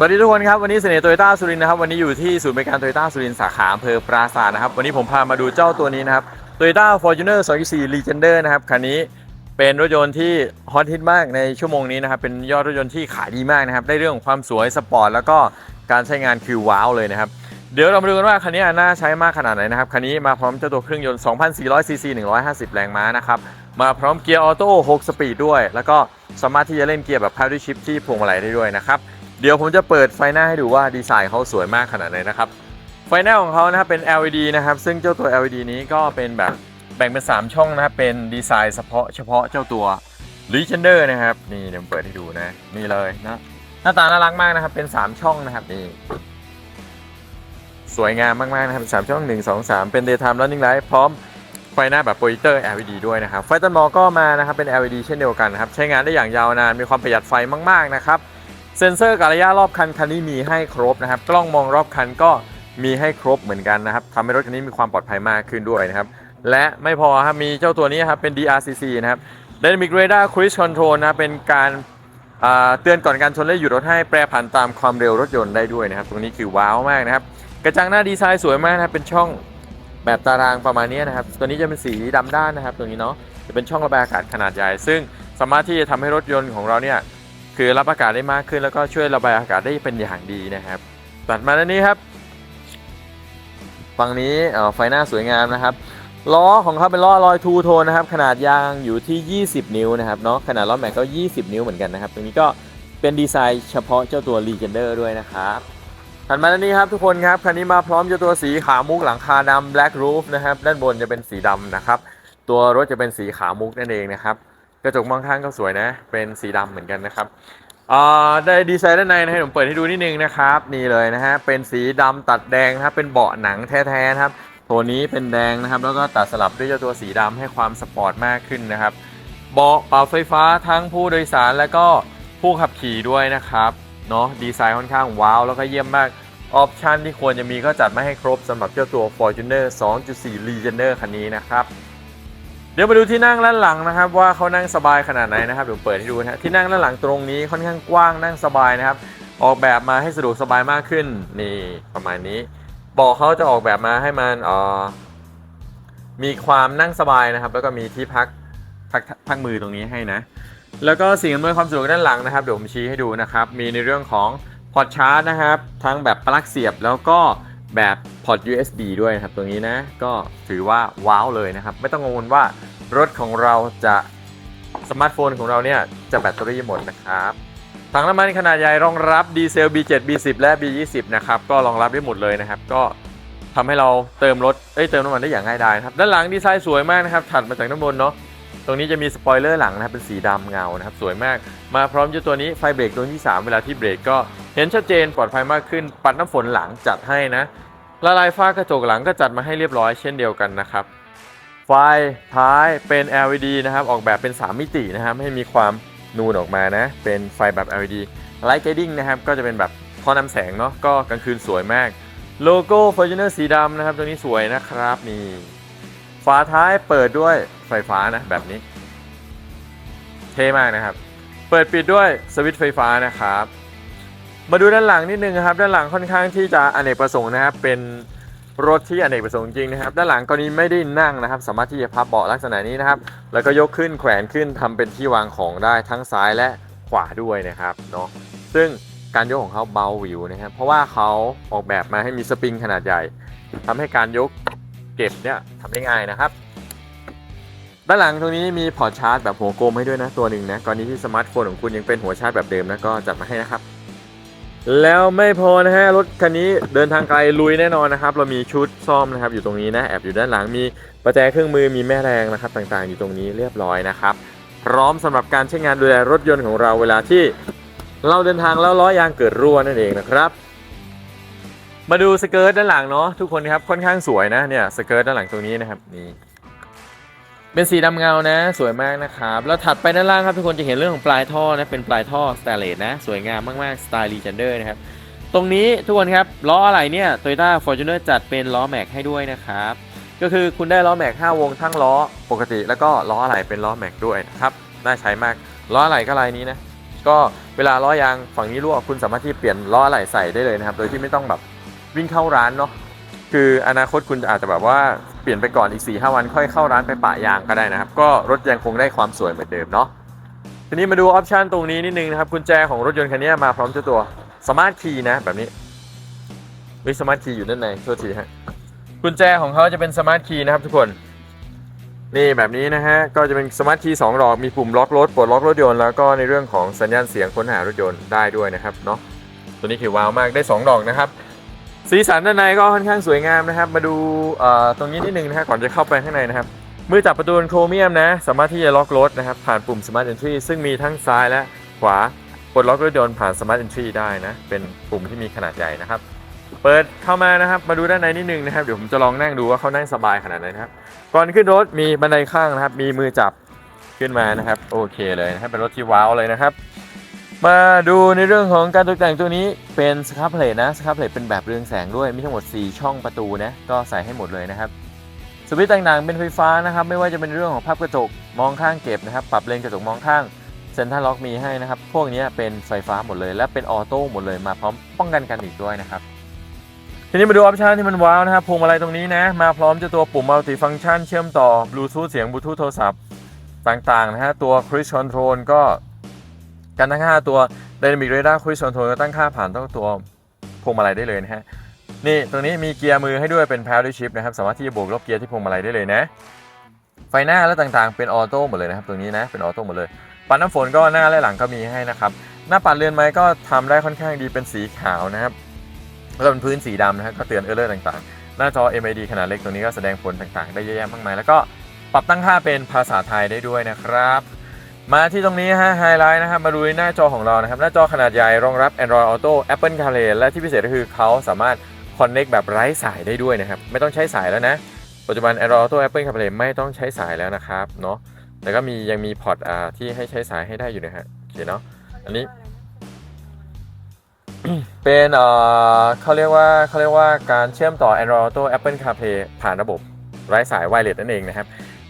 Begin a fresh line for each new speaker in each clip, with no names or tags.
สวัสดีทุกคนครับ วันนี้เสน่ห์โตโยต้าสุรินทร์นะครับ วันนี้อยู่ที่ศูนย์บริการโตโยต้าสุรินทร์สาขาอำเภอปราสาทนะครับ วันนี้ผมพามาดูเจ้าตัวนี้นะครับ Toyota Fortuner 2.4 Legender นเดอร์นะครับ คันนี้เป็นรถยนต์ที่ฮอตฮิตมากในชั่วโมงนี้นะครับ เป็นยอดรถยนต์ที่ขายดีมากนะครับ ได้เรื่องของความสวยสปอร์ตแล้วก็การใช้งานคือว้าวเลยนะครับ เดี๋ยวเรามาดูกันว่าคันนี้น่าใช้มากขนาดไหนนะครับ คันนี้มาพร้อมเจ้าตัวเครื่องยนต์2,400ซีซี150 แรงม้านะครับ มาพร้อมเกียร์ออโต้6สปีดด้วย แล้วก็สามารถที่จะเล่นเกียร์แบบ Paddle Shift ที่พวงมาลัยได้ด้วยนะครับ เดี๋ยวผมจะเปิดไฟหน้าให้ดูว่าดีไซน์เขาสวยมากขนาดไหนนะครับ ไฟหน้าของเขานะครับเป็น LED นะครับ ซึ่งเจ้าตัว LED นี้ก็เป็นแบบแบ่งเป็น 3 ช่องนะครับ เป็นดีไซน์เฉพาะเฉพาะเจ้าตัว Legender นะครับ นี่เดี๋ยวเปิดให้ดูนะ นี่เลยนะ หน้าตาน่ารักมากนะครับ เป็น 3 ช่องนะครับนี่ สวยงามมาก ๆ นะครับสามช่อง 1 2 3 เป็น daytime running light พร้อมไฟหน้าแบบโปรเจคเตอร์ LED ด้วยนะครับ ไฟตันมอก็มานะครับ เป็น LED เช่นเดียวกันนะครับ ใช้งานได้อย่างยาวนาน มีความประหยัดไฟมาก ๆ นะครับ เซ็นเซอร์กับระยะรอบคันคันนี้มีให้ครบนะครับ กล้องมองรอบคันก็มีให้ครบเหมือนกันนะครับทำให้รถคันนี้มีความปลอดภัยมากขึ้นด้วยนะครับ และไม่พอครับมีเจ้าตัวนี้ครับเป็น DRCC นะครับ Dynamic Radar Cruise Control นะเป็นการเตือนก่อนการชนและหยุดรถให้แปรผันตามความเร็วรถยนต์ได้ด้วยนะครับ ตรงนี้คือว้าวมากนะครับ กระจังหน้าดีไซน์สวยมากนะครับเป็นช่องแบบตารางประมาณนี้นะครับ ตัวนี้จะเป็นสีดำด้านนะครับ ตัวนี้เนาะจะเป็นช่องระบายอากาศขนาดใหญ่ ซึ่งสามารถที่จะทำให้รถยนต์ของเราเนี่ย คือรับอากาศได้มากขึ้นแล้วก็ช่วยระบายอากาศได้เป็นอย่างดีนะครับตัดมาด้านนี้ครับฝั่งนี้ไฟหน้าสวยงามนะครับล้อของเขาเป็นล้อลอยทูโทนนะครับ ขนาดยางอยู่ที่ 20 นิ้วนะครับเนาะขนาดล้อแม็กก็ 20 นิ้วเหมือนกันนะครับตรงนี้ก็เป็นดีไซน์เฉพาะเจ้าตัว Legender ด้วยนะครับถัดมาด้านนี้ครับทุกคนครับคันนี้มาพร้อมเจ้าตัวสีขาวมุกหลังคาดำ black roof นะครับด้านบนจะเป็นสีดำนะครับ ตัวรถจะเป็นสีขาวมุกนั่นเองนะครับ กระจกมองข้างก็สวยนะ เป็นสีดำเหมือนกันนะครับอ่าได้ดีไซน์ด้านในนะให้ผมเปิดให้ดูนิดนึงนะครับ นี่เลยนะฮะ เป็นสีดำตัดแดงนะครับ เป็นเบาะหนังแท้ๆครับ ตัวนี้เป็นแดงนะครับ แล้วก็ตัดสลับด้วยเจ้าตัวสีดำให้ความสปอร์ตมากขึ้นนะครับ เบาะปรับไฟฟ้าทั้งผู้โดยสารและก็ผู้ขับขี่ด้วยนะครับ เนาะดีไซน์ค่อนข้างว้าว แล้วก็เยี่ยมมาก ออปชันที่ควรจะมีก็จัดมาให้ครบสำหรับเจ้าตัว Fortuner 2.4 Legender คันนี้นะครับ ดี๋ยวมาดูที่นั่งด้านหลังนะครับ ว่าเขานั่งสบายขนาดไหนนะครับเดี๋ยวเปิดให้ดูนะที่นั่งด้านหลังตรงนี้ค่อนข้างกว้างนั่งสบายนะครับ ออกแบบมาให้สะดวกสบายมากขึ้นนี่ประมาณนี้บอกเขาจะออกแบบมาให้มันอ่อมีความนั่งสบายนะครับ แล้วก็มีที่พักพักพักมือตรงนี้ให้นะ แล้วก็สิ่งอำนวยความสะดวกด้านหลังนะครับเดี๋ยวผมชี้ให้ดูนะครับ มีในเรื่องของพอร์ตชาร์จนะครับ ทั้งแบบปลั๊กเสียบแล้วก็ แบบพอร์ต USB ด้วยนะครับตรงนี้นะ ก็ถือว่าว้าวเลยนะครับ ไม่ต้องกังวลว่ารถของเราจะสมาร์ทโฟนของเราเนี่ยจะแบตเตอรี่หมดนะครับถังน้ำมันขนาดใหญ่รองรับดีเซล B7 B10 และ B20 นะครับก็รองรับได้หมดเลยนะครับ ก็ทำให้เราเติมรถเอ้ยเติมน้ำมันได้อย่างง่ายดายนะครับด้านหลังดีไซน์สวยมากนะครับถัดมาจากด้านบนเนาะ ตรงนี้จะมีสปอยเลอร์หลังนะครับเป็นสีดำเงานะครับสวยมากมาพร้อมเจ้าตัวนี้ไฟเบรกตัวที่ 3 เวลาที่เบรกก็เห็นชัดเจนปลอดภัยมากขึ้น ปัดน้ำฝนหลังจัดให้นะละลายฝ้ากระจกหลังก็จัดมาให้เรียบร้อยเช่นเดียวกันนะครับไฟท้ายเป็น LED นะครับออกแบบเป็น 3 มิตินะครับให้มีความนูนออกมานะ เป็นไฟแบบ LED Light Guiding นะครับก็จะเป็นแบบท่อนำแสงเนาะก็กลางคืนสวยมาก โลโก้ Fortuner สีดำนะครับ ตัวนี้สวยนะครับนี่ ฝาท้ายเปิดด้วยไฟฟ้านะแบบนี้ เท่มากนะครับ เปิดปิดด้วยสวิตช์ไฟฟ้านะครับ มาดูด้านหลังนิดนึงครับ ด้านหลังค่อนข้างที่จะอเนกประสงค์นะครับ เป็นรถที่อเนกประสงค์จริงนะครับ ด้านหลังก็นี้ไม่ได้นั่งนะครับ สามารถที่จะพับเบาะลักษณะนี้นะครับ แล้วก็ยกขึ้นแขวนขึ้นทำเป็นที่วางของได้ทั้งซ้ายและขวาด้วยนะครับเนาะซึ่งการยกของเขาเบาหวิวนะครับ เพราะว่าเขาออกแบบมาให้มีสปริงขนาดใหญ่ทำให้การยก เก็บเนี่ยทำได้ง่ายนะครับ ด้านหลังตรงนี้มีพอร์ตชาร์จแบบหัวกลมให้ด้วยนะตัวหนึ่งนะกรณีที่สมาร์ทโฟนของคุณยังเป็นหัวชาร์จแบบเดิมนะก็จัดมาให้นะครับ แล้วไม่พอนะฮะรถคันนี้เดินทางไกลลุยแน่นอนนะครับ เรามีชุดซ่อมนะครับ อยู่ตรงนี้นะแอบอยู่ด้านหลังมีประแจเครื่องมือมีแม่แรงนะครับ ต่างๆ อยู่ตรงนี้เรียบร้อยนะครับ พร้อมสำหรับการใช้งานดูแลรถยนต์ของเราเวลาที่เราเดินทางแล้วล้อยางเกิดรั่วนั่นเองนะครับ มาดูสเกิร์ตด้านหลังเนาะทุกคนครับค่อนข้างสวยนะเนี่ยสเกิร์ตด้านหลังตรงนี้นะครับนี่เป็นสีดำเงานะ สวยมากนะครับแล้วถัดไปด้านล่างครับทุกคนจะเห็นเรื่องของปลายท่อนะเป็นปลายท่อสแตนเลสนะ สวยงามมากๆสไตล์รีเจนเดอร์นะครับตรงนี้ทุกคนครับล้ออะไรเนี่ย Toyota Fortuner จัดเป็นล้อแม็กให้ด้วยนะครับก็คือคุณได้ล้อแม็ก5วงทั้งล้อปกติ แล้วก็ล้ออะไรเป็นล้อแม็กด้วยนะครับน่าใช้มากล้ออะไรก็ลายนี้นะก็เวลาล้อยางฝั่งนี้รั่วคุณสามารถที่เปลี่ยนล้ออะไหล่ใส่ได้เลยนะครับ โดยที่ไม่ต้องแบบ วิ่งเข้าร้านเนาะคืออนาคตคุณอาจจะแบบว่าเปลี่ยนไปก่อนอีก4ีหวันค่อยเข้าร้านไปปะยางก็ได้นะครับ ก็รถยังคงได้ความสวยเหมือนเดิมเนาะทีนี้มาดูออปชันตรงนี้นิดนึงนะครับกุญแจของรถยนต์คันนี้มาพร้อมเจ้าตัวสมาร์ทคีย์นะแบบนี้มีสมาร์ทคีย์อยู่ด้านในโทษทีฮะกุญแจของเขาจะเป็นสมาร์ทคีย์นะครับทุกคน นี่แบบนี้นะฮะก็จะเป็นสมาร์ทคีย์สองดอกมีปุ่มล็อกรถปลดล็อกรถยนต์แล้วก็ในเรื่องของสัญญาณเสียงค้นหารถยนต์ได้ด้วยนะครับเนาะตัวนี้คือว้าวมากได้ 2 ดอกนะครับ สีสันด้านในก็ค่อนข้างสวยงามนะครับ มาดูตรงนี้นิดนึงนะฮะก่อนจะเข้าไปข้างในนะครับ มือจับประตูโครเมียมนะ สามารถที่จะล็อกรถนะครับ ผ่านปุ่ม Smart Entry ซึ่งมีทั้งซ้ายและขวาปลดล็อกรถยนต์ผ่าน Smart Entry ได้นะ เป็นปุ่มที่มีขนาดใหญ่นะครับ เปิดเข้ามานะครับ มาดูด้านในนิดนึงนะครับ เดี๋ยวผมจะลองนั่งดูว่าเขานั่งสบายขนาดไหนนะครับ ก่อนขึ้นรถมีบันไดข้างนะครับ มีมือจับขึ้นมานะครับ โอเคเลยนะครับ เป็นรถที่ว้าวเลยนะครับ มาดูในเรื่องของการตกแต่งตัวนี้เป็นสครับเพลทนะสครับเพลทเป็นแบบเรืองแสงด้วยมีทั้งหมด 4 ช่องประตูนะก็ใส่ให้หมดเลยนะครับสวิตช์ต่างๆเป็นไฟฟ้านะครับ ไม่ว่าจะเป็นเรื่องของภาพกระจกมองข้างเก็บนะครับ ปรับเลนกระจกมองข้างเซ็นทรัลล็อกมีให้นะครับ พวกนี้เป็นไฟฟ้าหมดเลย และเป็นออโต้หมดเลยมาพร้อมป้องกันกันอีกด้วยนะครับ ทีนี้มาดูออปชันที่มันว้าวนะครับพวงมาลัยตรงนี้นะ มาพร้อมจะตัวปุ่มมัลติฟัง c t ชันเชื่อมต่อบลูทูธเสียงบลูทูธโทรศัพท์ต่างๆนะฮะตัว Cruise Control ก็ การตั้งค่าตัว Dynamic Radar Cruise Control ก็ตั้งค่าผ่านตั้งตัวพวงมาลัยได้เลยนะฮะนี่ตรงนี้มีเกียร์มือให้ด้วยเป็น Paddle Shift นะครับสามารถที่จะโบกลบเกียร์ที่พวงมาลัยได้เลยนะ ไฟหน้าและต่างๆ เป็นออโต้หมดเลยนะครับตรงนี้นะเป็นออโต้หมดเลยปัดน้ำฝนก็หน้าและหลังก็มีให้นะครับหน้าปัดเรือนไม้ก็ทำได้ค่อนข้างดีเป็นสีขาวนะครับแล้วเป็นพื้นสีดำนะฮะก็เตือนเออร์เลอร์ต่างๆ หน้าจอ MID ขนาดเล็กตัวนี้ก็แสดงผลต่างๆ ได้เยอะแยะมากมายแล้วก็ปรับตั้งค่าเป็นภาษาไทยได้ด้วยนะครับ มาที่ตรงนี้ฮะไฮไลท์นะครับมาดูหน้าจอของเรานะครับ หน้าจอขนาดใหญ่รองรับ Android Auto Apple CarPlay และที่พิเศษก็คือเขาสามารถ Connect แบบไร้สายได้ด้วยนะครับ ไม่ต้องใช้สายแล้วนะ ปัจจุบัน Android Auto Apple CarPlay ไม่ต้องใช้สายแล้วนะครับเนาะแต่ก็มียังมีพอร์ตอ่าที่ให้ใช้สายให้ได้อยู่นะฮะโอเคเนาะอันนี้ เป็นเอ่อเขาเรียกว่าเขาเรียกว่าการเชื่อมต่อ Android Auto Apple CarPlay ผ่านระบบไร้สายไวเลสนั่นเองนะครับ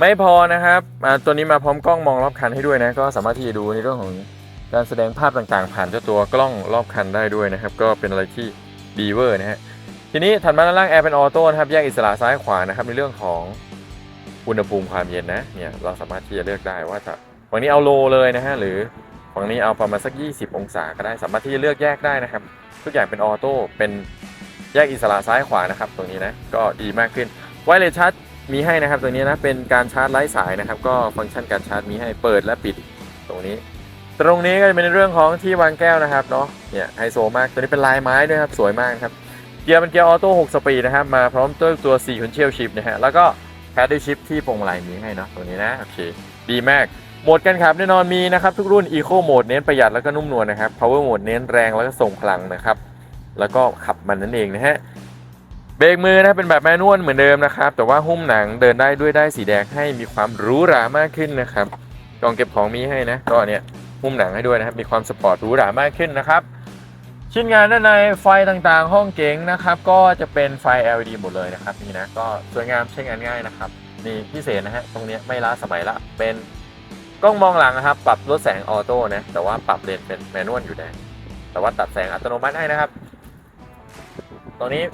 ไม่พอนะครับตัวนี้มาพร้อมกล้องมองรอบคันให้ด้วยนะ ก็สามารถที่จะดูในเรื่องของการแสดงภาพต่างๆ ผ่านเจ้าตัวกล้องรอบคันได้ด้วยนะครับ ก็เป็นอะไรที่ดีเวอร์นะฮะทีนี้ถัดมาด้านล่างแอร์เป็นออโต้นะครับแยกอิสระซ้ายขวานะครับในเรื่องของอุณหภูมิความเย็นนะเนี่ยเราสามารถที่จะเลือกได้ว่าจะฝั่งนี้เอาโลเลยนะฮะหรือฝั่งนี้เอาประมาณสัก 20 องศาก็ได้สามารถที่จะเลือกแยกได้นะครับ ทุกอย่างเป็นออโต้เป็นแยกอิสระซ้ายขวานะครับตรงนี้นะก็ดีมากขึ้นไวเลสชาร์จ มีให้นะครับตัวนี้นะเป็นการชาร์จไร้สายนะครับ ก็ฟังก์ชันการชาร์จมีให้เปิดและปิดตรงนี้ ตรงนี้ก็จะเป็นเรื่องของที่วางแก้วนะครับเนาะเนี่ยไฮโซมากตัวนี้เป็นลายไม้ด้วยครับสวยมากครับเกียร์เป็นเกียร์ออโต้6สปีดนะครับมาพร้อมด้วยตัว4 c o n t r o l shift นะฮะแล้วก็แพดดิชิ f ที่พวงมาลัยมีให้เนาะตรงนี้นะโอเคดีมากโหมดการขับแน่นอนมีนะครับทุกรุ่น Eco Mode เน้นประหยัดแล้วก็นุ่มนวลนะครับ Power Mode เน้นแรงแล้วก็ส่งพลังนะครับ แล้วก็ขับมันนั่นเองนะฮะ เบรกมือนะเป็นแบบแมนนวลเหมือนเดิมนะครับ แต่ว่าหุ้มหนังเดินได้ด้วยได้สีแดงให้มีความหรูหรามากขึ้นนะครับกล่องเก็บของมีให้นะก็เนี่ยหุ้มหนังให้ด้วยนะครับมีความสปอร์ตหรูหรามากขึ้นนะครับชิ้นงานด้านในไฟต่างๆ ห้องเก๋งนะครับ ก็จะเป็นไฟ LED หมดเลยนะครับนี่นะก็สวยงามใช้งานง่ายนะครับนี่พิเศษนะฮะตรงนี้ไม่ล้าสมัยละเป็นกล้องมองหลังนะครับ ปรับลดแสงออโต้นะแต่ว่าปรับเลนเป็นแมนนวลอยู่แดงแต่ว่าตัดแสงอัตโนมัติให้นะครับ ตรงนี้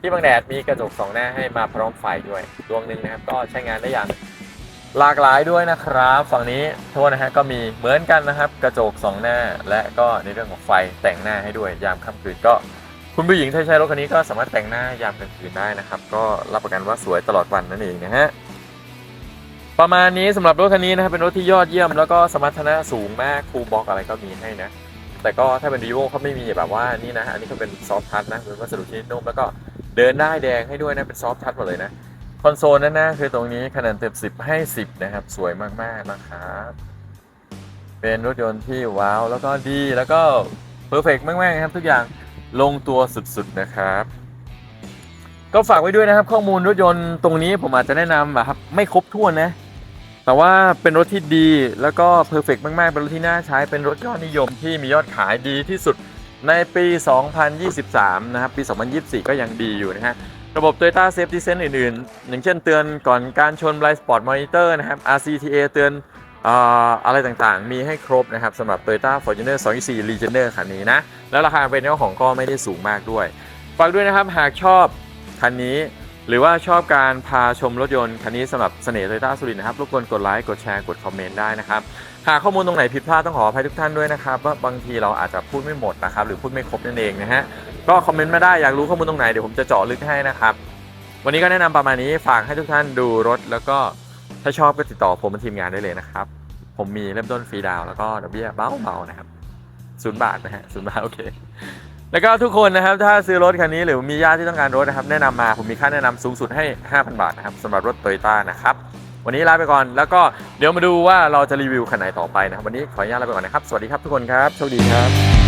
ที่บังแดดมีกระจกสองหน้าให้มาพร้อมไฟด้วยดวงหนึ่งนะครับ ก็ใช้งานได้อย่างหลากหลายด้วยนะครับฝั่งนี้โทษนะฮะก็มีเหมือนกันนะครับ กระจกสองหน้า และก็ในเรื่องของไฟแต่งหน้าให้ด้วย ยามค่ำคืนก็คุณผู้หญิงถ้าใช้รถคันนี้ก็สามารถแต่งหน้ายามกลางคืนได้นะครับ ก็รับประกันว่าสวยตลอดวันนั่นเองนะฮะประมาณนี้สำหรับรถคันนี้นะครับเป็นรถที่ยอดเยี่ยมแล้วก็สมรรถนะสูงมากคูลบ็อกอะไรก็มีให้นะแต่ก็ถ้าเป็นดีโวเขาไม่มีแบบว่านี่นะอันนี้ก็เป็นซอฟทัชนะเป็นวัสดุชนิดนุ่มแล้วก็ เดินได้แดงให้ด้วยนะ เป็นซอฟทัชหมดเลยนะ คอนโซลนั่นนะคือตรงนี้คะแนนเต็ม10 ให้ 10 นะครับ สวยมากๆนะครับเป็นรถยนต์ที่ว้าวแล้วก็ดีแล้วก็เพอร์เฟกมากๆครับ ทุกอย่างลงตัวสุดๆนะครับก็ฝากไว้ด้วยนะครับ ข้อมูลรถยนต์ตรงนี้ผมอาจจะแนะนำแบบครับไม่ครบถ้วนนะ แต่ว่าเป็นรถที่ดีแล้วก็เพอร์เฟกมากๆ เป็นรถที่น่าใช้เป็นรถยอดนิยมที่มียอดขายดีที่สุด ในปี 2023 นะครับ ปี 2024 ก็ยังดีอยู่นะฮะ ระบบ Toyota Safety Sense อื่นๆ อย่างเช่นเตือนก่อนการชน Blind Spot Monitor นะครับ RCTA เตือนอะไรต่างๆ มีให้ครบนะครับสำหรับ Toyota Fortuner 224 Legender คันนี้นะ แล้วราคาเป็นเจ้าของก็ไม่ได้สูงมากด้วย ฝากด้วยนะครับ หากชอบคันนี้ หรือว่าชอบการพาชมรถยนต์คันนี้สำหรับเสน่ห์โตโยต้าสุรินทร์นะครับรบกวนกดไลค์ กดแชร์ กดคอมเมนต์ได้นะครับ หากข้อมูลตรงไหนผิดพลาดต้องขออภัยทุกท่านด้วยนะครับว่าบางทีเราอาจจะพูดไม่หมดนะครับหรือพูดไม่ครบนั่นเองนะฮะก็คอมเมนต์มาได้อยากรู้ข้อมูลตรงไหนเดี๋ยวผมจะเจาะลึกให้นะครับ วันนี้ก็แนะนำประมาณนี้ฝากให้ทุกท่านดูรถ แล้วก็ถ้าชอบก็ติดต่อผมเป็นทีมงานได้เลยนะครับ ผมมีเริ่มต้นฟรีดาวแล้วก็ดอกเบี้ยเบาๆนะครับศูนย์บาทนะฮะศูนย์บาทโอเคแล้วก็ทุกคนนะครับถ้าซื้อรถคันนี้หรือมีญาติที่ต้องการรถนะครับ แนะนำมาผมมีค่าแนะนำสูงสุดให้ 5,000 บาทนะครับสำหรับรถโตโยต้านะครับ วันนี้ลาไปก่อน แล้วก็เดี๋ยวมาดูว่าเราจะรีวิวคันไหนต่อไปนะครับวันนี้ขออนุญาตลาไปก่อนนะครับ สวัสดีครับทุกคนครับโชคดีครับ